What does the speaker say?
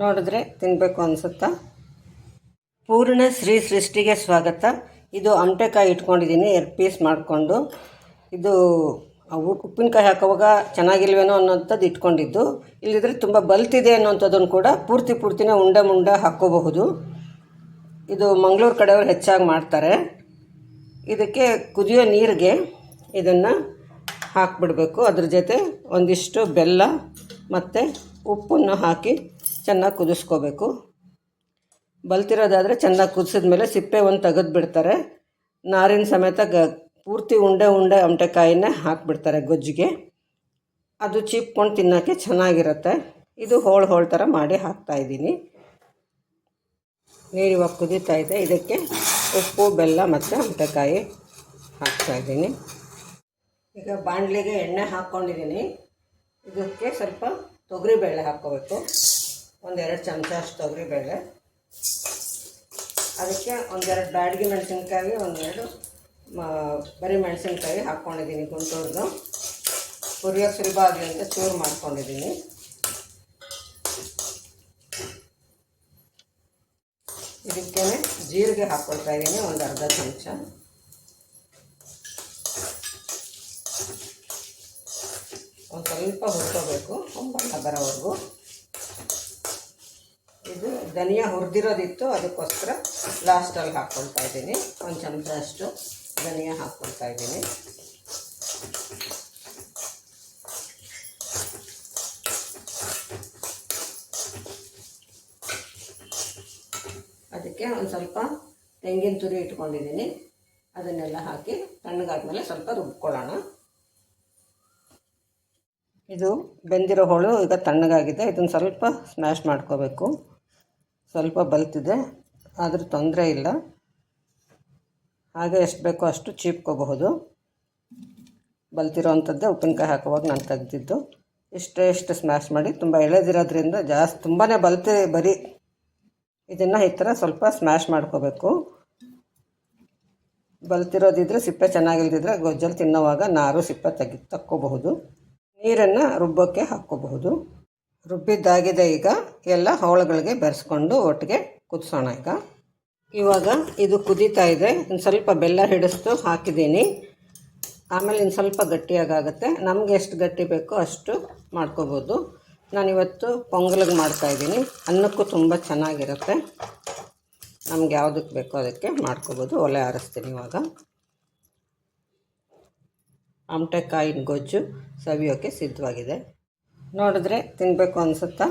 ನೋಡಿದ್ರೆ ತಿನ್ನಬೇಕು ಅನ್ಸುತ್ತಾ? ಪೂರ್ಣ ಶ್ರೀ ಸೃಷ್ಟಿಗೆ ಸ್ವಾಗತ. ಇದು ಅಮಟೆಕಾಯಿ ಇಟ್ಕೊಂಡಿದ್ದೀನಿ, ಎರಡು ಪೀಸ್ ಮಾಡಿಕೊಂಡು. ಇದು ಉಪ್ಪಿನಕಾಯಿ ಹಾಕೋವಾಗ ಚೆನ್ನಾಗಿಲ್ವೇನೋ ಅನ್ನೋಂಥದ್ದು ಇಟ್ಕೊಂಡಿದ್ದು. ಇಲ್ಲಿದ್ರೆ ತುಂಬ ಬಲ್ತಿದೆ ಅನ್ನೋಂಥದ್ದನ್ನು ಕೂಡ ಪೂರ್ತಿ ಪೂರ್ತಿನೇ ಉಂಡೆ ಮುಂಡ ಹಾಕ್ಕೋಬಹುದು ಇದು ಮಂಗಳೂರು ಕಡೆಯವರು ಹೆಚ್ಚಾಗಿ ಮಾಡ್ತಾರೆ. ಇದಕ್ಕೆ ಕುದಿಯೋ ನೀರಿಗೆ ಇದನ್ನು ಹಾಕಿಬಿಡಬೇಕು. ಅದ್ರ ಜೊತೆ ಒಂದಿಷ್ಟು ಬೆಲ್ಲ ಮತ್ತು ಉಪ್ಪನ್ನು ಹಾಕಿ ಚೆನ್ನಾಗಿ ಕುದಿಸ್ಕೋಬೇಕು. ಬಲ್ತಿರೋದಾದರೆ ಚೆನ್ನಾಗಿ ಕುದಿಸಿದ ಮೇಲೆ ಸಿಪ್ಪೆ ಒಂದು ತೆಗೆದು ಬಿಡ್ತಾರೆ ನಾರಿನ ಸಮೇತ ಗ, ಪೂರ್ತಿ ಉಂಡೆ ಉಂಡೆ ಅಂಟೆಕಾಯಿನೇ ಹಾಕಿಬಿಡ್ತಾರೆ ಗೊಜ್ಜಿಗೆ. ಅದು ಚೀಪ್ಕೊಂಡು ತಿನ್ನೋಕ್ಕೆ ಚೆನ್ನಾಗಿರುತ್ತೆ. ಇದು ಹೋಳು ಹೋಳು ಥರ ಮಾಡಿ ಹಾಕ್ತಾಯಿದ್ದೀನಿ ನೀರು ಇವಾಗ ಕುದೀತಾ ಇದೆ. ಇದಕ್ಕೆ ಉಪ್ಪು, ಬೆಲ್ಲ ಮತ್ತು ಅಮಟೆಕಾಯಿ ಹಾಕ್ತಾಯಿದ್ದೀನಿ ಈಗ ಬಾಣಲಿಗೆ ಎಣ್ಣೆ ಹಾಕ್ಕೊಂಡಿದ್ದೀನಿ ಇದಕ್ಕೆ ಸ್ವಲ್ಪ ತೊಗರಿಬೇಳೆ ಹಾಕ್ಕೋಬೇಕು. ಒಂದೆರಡು ಚಮಚ ಅಷ್ಟು ತೊಗರಿಬೇಳೆ ಅದಕ್ಕೆ ಒಂದೆರಡು ಬ್ಯಾಡಗಿ ಮೆಣಸಿನ್ಕಾಯಿ, ಒಂದೆರಡು ಬರೀ ಮೆಣಸಿನ್ಕಾಯಿ ಹಾಕ್ಕೊಂಡಿದ್ದೀನಿ ಗುಂಟೂರ್ದು. ಹುರಿಯೋಕ್ಕೆ ಸುಲಭ ಆಗಲಿ ಅಂತ ಚೂರು ಮಾಡ್ಕೊಂಡಿದ್ದೀನಿ. ಇದಕ್ಕೆ ಜೀರಿಗೆ ಹಾಕ್ಕೊಳ್ತಾ ಇದ್ದೀನಿ ಒಂದು ಅರ್ಧ ಚಮಚ. ಒಂದು ಸ್ವಲ್ಪ ಹುರ್ಕೋಬೇಕು ಬಣ್ಣ ಬರೋವರೆಗೂ. ಇದು ಧನಿಯಾ ಹುರಿದಿರೋದಿತ್ತು, ಅದಕ್ಕೋಸ್ಕರ ಲಾಸ್ಟಲ್ಲಿ ಹಾಕ್ಕೊಳ್ತಾ ಇದ್ದೀನಿ. ಒಂದು ಚಮಚ ಅಷ್ಟು ಧನಿಯಾ ಹಾಕ್ಕೊಳ್ತಾ ಇದ್ದೀನಿ. ಅದಕ್ಕೆ ಒಂದು ಸ್ವಲ್ಪ ತೆಂಗಿನ ತುರಿ ಇಟ್ಕೊಂಡಿದ್ದೀನಿ. ಅದನ್ನೆಲ್ಲ ಹಾಕಿ ತಣ್ಣಗಾದ್ಮೇಲೆ ಸ್ವಲ್ಪ ರುಬ್ಕೊಳ್ಳೋಣ. ಇದು ಬೆಂದಿರೋ ಹೋಳು ಈಗ ತಣ್ಣಗಾಗಿದೆ, ಇದನ್ನು ಸ್ವಲ್ಪ ಸ್ಮ್ಯಾಶ್ ಮಾಡ್ಕೋಬೇಕು. ಸ್ವಲ್ಪ ಬಲ್ತಿದೆ, ಆದರೂ ತೊಂದರೆ ಇಲ್ಲ. ಹಾಗೆ ಎಷ್ಟು ಬೇಕೋ ಅಷ್ಟು ಚೀಪ್ಕೋಬಹುದು. ಬಲ್ತಿರೋ ಅಂಥದ್ದೇ ಉಪ್ಪಿನಕಾಯಿ ಹಾಕುವಾಗ ನಾನು ತೆಗ್ದಿದ್ದು. ಇಷ್ಟೇ ಇಷ್ಟು ಸ್ಮ್ಯಾಶ್ ಮಾಡಿ, ತುಂಬ ಎಳೆದಿರೋದ್ರಿಂದ ಜಾಸ್ತಿ ತುಂಬಾ ಬಲ್ತಿ ಬರೀ ಇದನ್ನು ಈ ಥರ ಸ್ವಲ್ಪ ಸ್ಮ್ಯಾಶ್ ಮಾಡ್ಕೋಬೇಕು. ಬಲ್ತಿರೋದಿದ್ರೆ ಸಿಪ್ಪೆ ಚೆನ್ನಾಗಿಲ್ದಿದ್ರೆ ಗೊಜ್ಜಲ್ಲಿ ತಿನ್ನೋವಾಗ ನಾರು ಸಿಪ್ಪೆ ತೆಗಿ ತಕ್ಕೋಬಹುದು. ನೀರನ್ನು ರುಬ್ಬೋಕ್ಕೆ ಹಾಕ್ಕೋಬಹುದು. ರುಬ್ಬಿದ್ದಾಗಿದೆ ಈಗ. ಎಲ್ಲ ಹೋಳುಗಳಿಗೆ ಬೆರೆಸ್ಕೊಂಡು ಒಟ್ಟಿಗೆ ಕುದಿಸೋಣ ಈಗ. ಇವಾಗ ಇದು ಕುದೀತಾ ಇದೆ. ಇನ್ನು ಸ್ವಲ್ಪ ಬೆಲ್ಲ ಹಿಡಿಸ್ತು ಹಾಕಿದ್ದೀನಿ. ಆಮೇಲೆ ಇನ್ನು ಸ್ವಲ್ಪ ಗಟ್ಟಿಯಾಗುತ್ತೆ ನಮಗೆ ಎಷ್ಟು ಗಟ್ಟಿ ಬೇಕೋ ಅಷ್ಟು ಮಾಡ್ಕೋಬೋದು. ನಾನಿವತ್ತು ಪೊಂಗಲಿಗೆ ಮಾಡ್ತಾಯಿದ್ದೀನಿ ಅನ್ನಕ್ಕೂ ತುಂಬ ಚೆನ್ನಾಗಿರುತ್ತೆ. ನಮ್ಗೆ ಯಾವುದಕ್ಕೆ ಬೇಕೋ ಅದಕ್ಕೆ ಮಾಡ್ಕೋಬೋದು. ಒಲೆ ಆರಿಸ್ತೀನಿ ಇವಾಗ. ಆಮಟೆಕಾಯಿನ ಗೊಜ್ಜು ಸವಿಯೋಕ್ಕೆ ಸಿದ್ಧವಾಗಿದೆ. ನೋಡಿದ್ರೆ ತಿನ್ನಬೇಕು ಅನಿಸುತ್ತಾ?